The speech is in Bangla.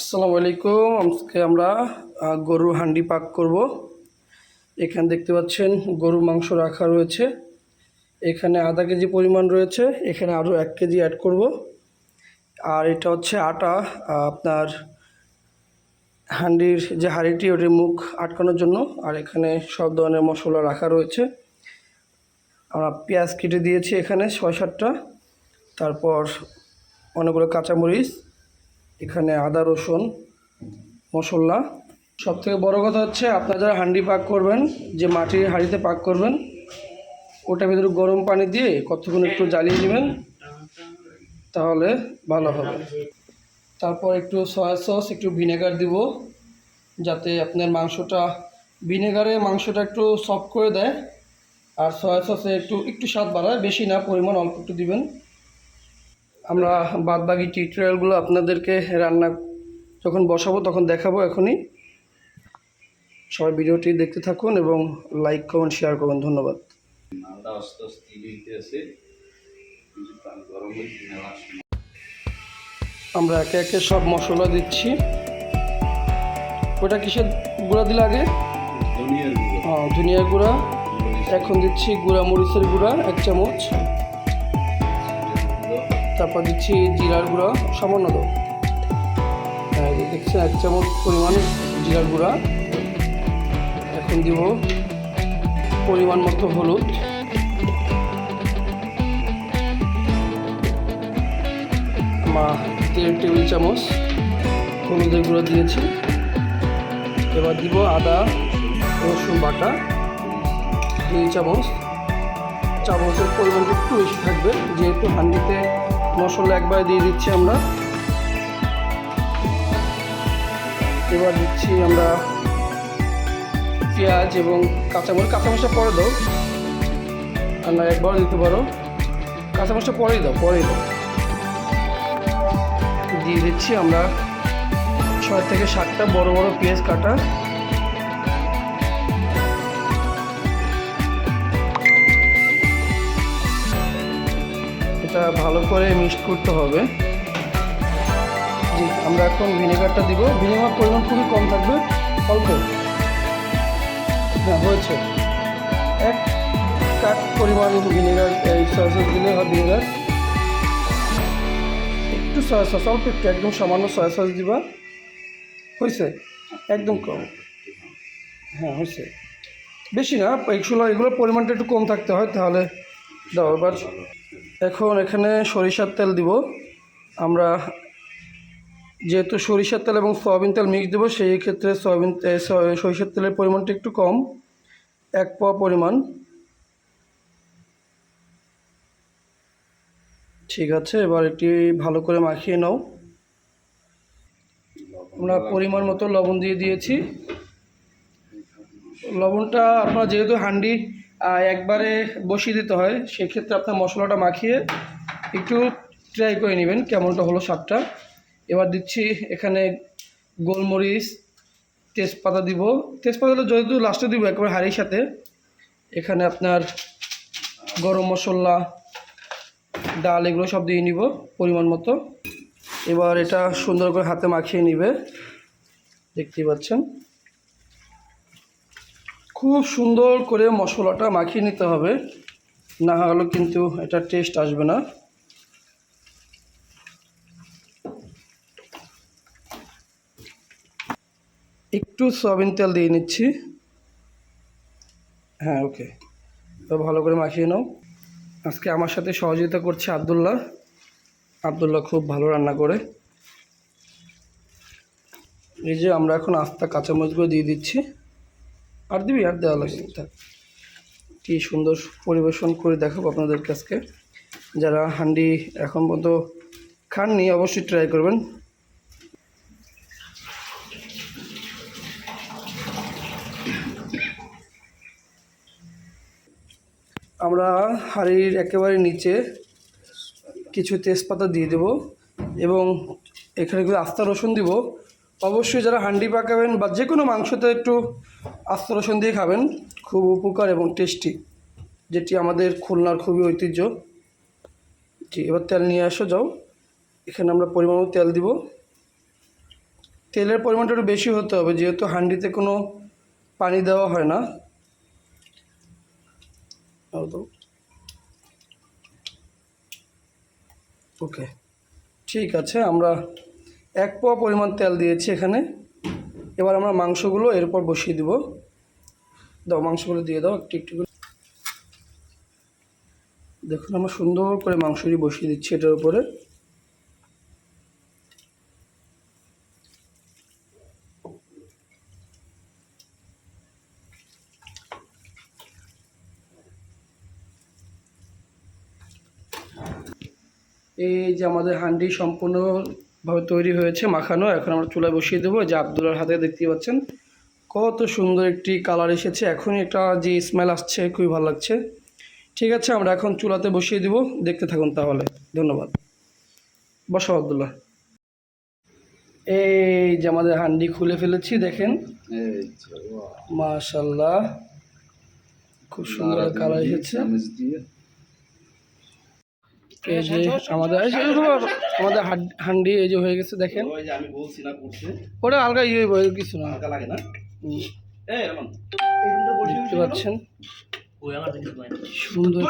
আসসালামু আলাইকুম। আজকে আমরা গরুর হান্ডি পাক করব। এখানে দেখতে পাচ্ছেন গরুর মাংস রাখা রয়েছে। এখানে আধা কেজি পরিমাণ রয়েছে। এখানে আরও এক কেজি অ্যাড করব। আর এটা হচ্ছে আটা আপনার হান্ডির যে হাঁড়িটি ওটির মুখ আটকানোর জন্য। আর এখানে সব ধরনের মশলা রাখা রয়েছে। আমরা পেঁয়াজ কেটে দিয়েছি এখানে ছয় সাতটা। তারপর অনেকগুলো কাঁচামরিচ এখানে আদা, রসুন, মশলা। সব থেকে বড়ো কথা হচ্ছে, আপনারা যারা হাঁডি পাক করবেন, যে মাটির হাঁড়িতে পাক করবেন, ওটার ভিতরে গরম পানি দিয়ে কতক্ষণ একটু জ্বালিয়ে নেবেন, তাহলে ভালো হবে। তারপর একটু সয়া সস একটু ভিনেগার দিব, যাতে আপনার মাংসটা ভিনেগারে মাংসটা একটু সফট করে দেয়, আর সয়া সসে একটু একটু স্বাদ বাড়ায়, বেশি না পরিমাণ, অল্প একটু দিবেন। আমরা বাদ বাকি টিউটোরিয়ালগুলো আপনাদেরকে রান্না যখন বসাবো তখন দেখাবো এখনই। সবাই ভিডিওটি দেখতে থাকুন এবং লাইক করুন শেয়ার করুন। ধন্যবাদ। আস্তে আস্তে আমরা একে একে সব মশলা দিচ্ছি। ওটা কিসের গুঁড়া দিলে আগে? ধনিয়ার গুঁড়ো। হ্যাঁ ধনিয়া গুঁড়া। এখন দিচ্ছি গুঁড়া মরিচের গুঁড়া এক চামচ। তারপর দিচ্ছি জিরার গুঁড়া, সামান্য দাও হ্যাঁ দেখছেন, এক চামচ পরিমাণ জিরার গুঁড়া। এখন দিব পরিমাণ মতো হলুদ। মা দেড় টেবিল চামচ হলুদের গুঁড়ো দিয়েছি। এবার দিব আদা, রসুন বাটা, দুই চামচ। চামচের পরিমাণটা একটু বেশি থাকবে, যেহেতু হান্ডিতে মশলা একবারে দিয়ে দিচ্ছি আমরা। এবার দিচ্ছি আমরা পেঁয়াজ এবং কাঁচামরিচ কাঁচামরিচটা পরে দাও। আর না, একবার দিতে পারো। কাঁচামরিচটা পরেই দাও পরেই দাও। দিয়ে দিচ্ছি আমরা ছয় থেকে সাতটা বড় বড় পেঁয়াজ কাটা। এটা ভালো করে মিক্সড করতে হবে। জি, আমরা এখন ভিনেগারটা দিব। ভিনেগার পরিমাণ খুবই কম থাকবে, অল্প। হ্যাঁ হয়েছে। এক কাপ পরিমাণ ভিনেগার, এই সস দিলে হয় ভিনেগার। একটু সয়া সস অল্প একটু, একদম সামান্য সয়া সস দিবা। হয়েছে? একদম কম। হ্যাঁ হয়েছে। বেশি না এগুলো এগুলোর পরিমাণটা একটু কম থাকতে হয়, তাহলে দাও, এবার এখন এখানে সরিষার তেল দিব। আমরা যেহেতু সরিষার তেল এবং সয়াবিন তেল মিক্স দেবো, সেই ক্ষেত্রে সয়াবিন সরিষার তেলের পরিমাণটা একটু কম, এক পোয়া পরিমাণ। ঠিক আছে, এবার এটি ভালো করে মাখিয়ে নাও। আমরা পরিমাণ মতো লবণ দিয়ে দিয়েছি। লবণটা আপনার যেহেতু হান্ডি একবারে বসিয়ে দিতে হয়। সেক্ষেত্রে আপনার মশলাটা মাখিয়ে একটু ট্রাই করে নেবেন কেমনটা হলো স্বাদটা। এবার দিচ্ছি এখানে গোলমরিচ, তেজপাতা দিব। তেজপাতা যেহেতু লাস্টে দিব, একেবারে হাঁড়ির সাথে। এখানে আপনার গরম মশলা, ডাল এগুলো সব দিয়ে নিব পরিমাণ মতো। এবার এটা সুন্দর করে হাতে মাখিয়ে নিবে। দেখতেই পাচ্ছেন। খুব সুন্দর করে মশলাটা মাখিয়ে নিতে হবে। না হলে কিন্তু এটা টেস্ট আসবে না। একটু সয়াবিন তেল দিয়ে নিচ্ছি। হ্যাঁ ওকে তো ভালো করে মাখিয়ে নাও। আজকে আমার সাথে সহযোগিতা করছে আবদুল্লাহ। আবদুল্লাহ খুব ভালো রান্না করে। এই যে আমরা এখন আস্তা কাঁচামরিচগুলো দিয়ে দিচ্ছি। আর দিবি, আর দেওয়া লাগবে থাক। কি সুন্দর পরিবেশন করে দেখাবো আপনাদের আজকে। যারা হান্ডি এখন পর্যন্ত খাননি, অবশ্যই ট্রাই করবেন। আমরা হাঁড়ির একেবারে নিচে কিছু তেজপাতা দিয়ে দেব এবং এখানে কিছু আস্তা রসুন দিব। অবশ্যই যারা হান্ডি পাকাবেন বা যে কোনো মাংসতে একটু আস্তা রসুন দিয়ে খাবেন, খুব উপকার এবং টেস্টি, যেটি আমাদের খুলনার খুবই ঐতিহ্য। জি, এবার তেল নিয়ে আসো যাও। এখানে আমরা পরিমাণ তেল দিব। তেলের পরিমাণটা একটু বেশি হতে হবে, যেহেতু হান্ডিতে কোনো পানি দেওয়া হয় না। ওকে, ঠিক আছে, আমরা এক পোয়া পরিমাণ তেল দিয়েছি এখানে। এবার আমরা মাংসগুলো এরপর বসিয়ে দিব। দাও, মাংসগুলো দিয়ে দাও, একটু একটু করে। দেখুন, আমরা সুন্দর করে মাংসটি বসিয়ে দিচ্ছি এটার উপরে। এই যে আমাদের হান্ডি সম্পূর্ণভাবে তৈরি হয়েছে মাখানো। এখন আমরা চুলায় বসিয়ে দেবো। যে আবদুল্লার হাতে দেখতে পাচ্ছেন কত সুন্দর একটি কালার এসেছে। এখনই একটা যে স্মেল আসছে খুবই ভালো লাগছে। ঠিক আছে আমরা এখন চুলাতে বসিয়ে দিব। দেখতে থাকুন তাহলে। ধন্যবাদ। বসো আবদুল্লাহ। এই যে আমাদের হান্ডি খুলে ফেলেছি দেখেন। মাশাল্লাহ খুব সুন্দর কালার এসেছে। এই যে আমাদের এই আমাদের হাড- হান্ডি এই যে হয়ে গেছে দেখেন। ওটা হালকা ইয়ে হইব, কিছু না। দেখতে পাচ্ছেন। সুন্দর